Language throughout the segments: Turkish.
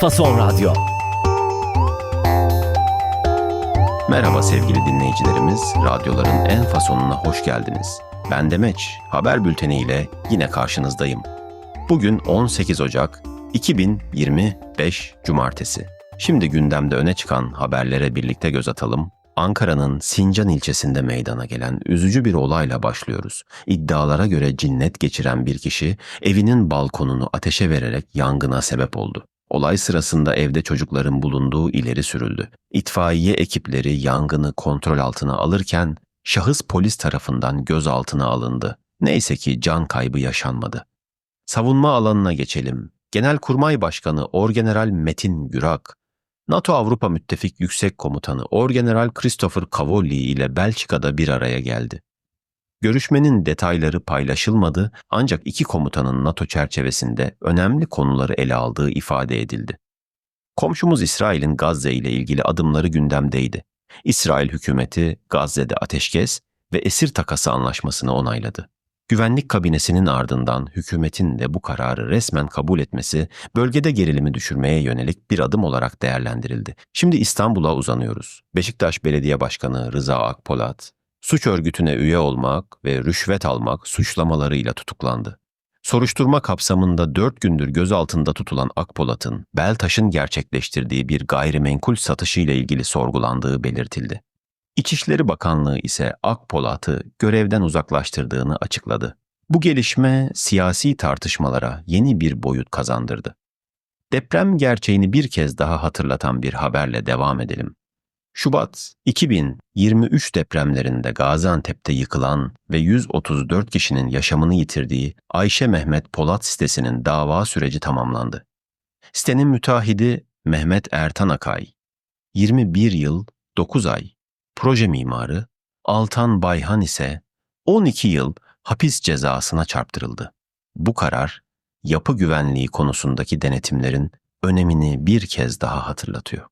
Fason Radyo. Merhaba sevgili dinleyicilerimiz, radyoların en fasonuna hoş geldiniz. Ben Demeç, haber bülteni ile yine karşınızdayım. Bugün 18 Ocak 2025 Cumartesi. Şimdi gündemde öne çıkan haberlere birlikte göz atalım. Ankara'nın Sincan ilçesinde meydana gelen üzücü bir olayla başlıyoruz. İddialara göre cinnet geçiren bir kişi evinin balkonunu ateşe vererek yangına sebep oldu. Olay sırasında evde çocukların bulunduğu ileri sürüldü. İtfaiye ekipleri yangını kontrol altına alırken şahıs polis tarafından gözaltına alındı. Neyse ki can kaybı yaşanmadı. Savunma alanına geçelim. Genelkurmay Başkanı Orgeneral Metin Gürak, NATO Avrupa Müttefik Yüksek Komutanı Orgeneral Christopher Cavolli ile Belçika'da bir araya geldi. Görüşmenin detayları paylaşılmadı ancak iki komutanın NATO çerçevesinde önemli konuları ele aldığı ifade edildi. Komşumuz İsrail'in Gazze ile ilgili adımları gündemdeydi. İsrail hükümeti Gazze'de ateşkes ve esir takası anlaşmasını onayladı. Güvenlik kabinesinin ardından hükümetin de bu kararı resmen kabul etmesi bölgede gerilimi düşürmeye yönelik bir adım olarak değerlendirildi. Şimdi İstanbul'a uzanıyoruz. Beşiktaş Belediye Başkanı Rıza Akpolat, suç örgütüne üye olmak ve rüşvet almak suçlamalarıyla tutuklandı. Soruşturma kapsamında 4 gündür gözaltında tutulan Akpolat'ın Beltaş'ın gerçekleştirdiği bir gayrimenkul satışıyla ilgili sorgulandığı belirtildi. İçişleri Bakanlığı ise Akpolat'ı görevden uzaklaştırdığını açıkladı. Bu gelişme siyasi tartışmalara yeni bir boyut kazandırdı. Deprem gerçeğini bir kez daha hatırlatan bir haberle devam edelim. Şubat 2023 depremlerinde Gaziantep'te yıkılan ve 134 kişinin yaşamını yitirdiği Ayşe Mehmet Polat sitesinin dava süreci tamamlandı. Sitenin müteahhidi Mehmet Ertan Akay, 21 yıl 9 ay, proje mimarı Altan Bayhan ise 12 yıl hapis cezasına çarptırıldı. Bu karar yapı güvenliği konusundaki denetimlerin önemini bir kez daha hatırlatıyor.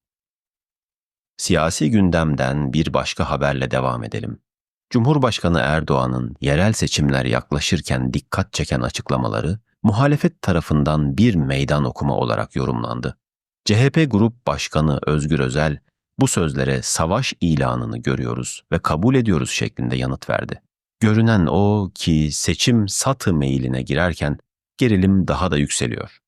Siyasi gündemden bir başka haberle devam edelim. Cumhurbaşkanı Erdoğan'ın yerel seçimler yaklaşırken dikkat çeken açıklamaları muhalefet tarafından bir meydan okuma olarak yorumlandı. CHP Grup Başkanı Özgür Özel bu sözlere savaş ilanını görüyoruz ve kabul ediyoruz şeklinde yanıt verdi. Görünen o ki seçim satı meyline girerken gerilim daha da yükseliyor.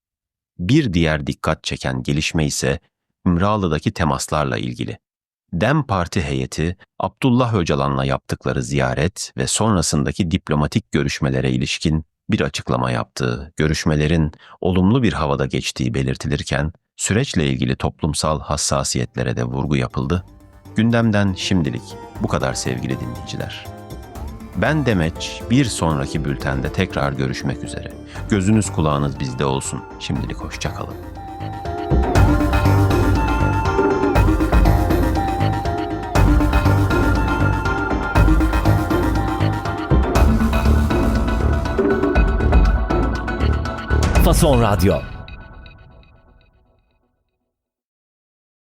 Bir diğer dikkat çeken gelişme ise İmralı'daki temaslarla ilgili. Dem Parti heyeti Abdullah Öcalan'la yaptıkları ziyaret ve sonrasındaki diplomatik görüşmelere ilişkin bir açıklama yaptı. Görüşmelerin olumlu bir havada geçtiği belirtilirken süreçle ilgili toplumsal hassasiyetlere de vurgu yapıldı. Gündemden şimdilik bu kadar sevgili dinleyiciler. Ben Demeç, bir sonraki bültende tekrar görüşmek üzere. Gözünüz kulağınız bizde olsun. Şimdilik hoşçakalın. Fason Radyo.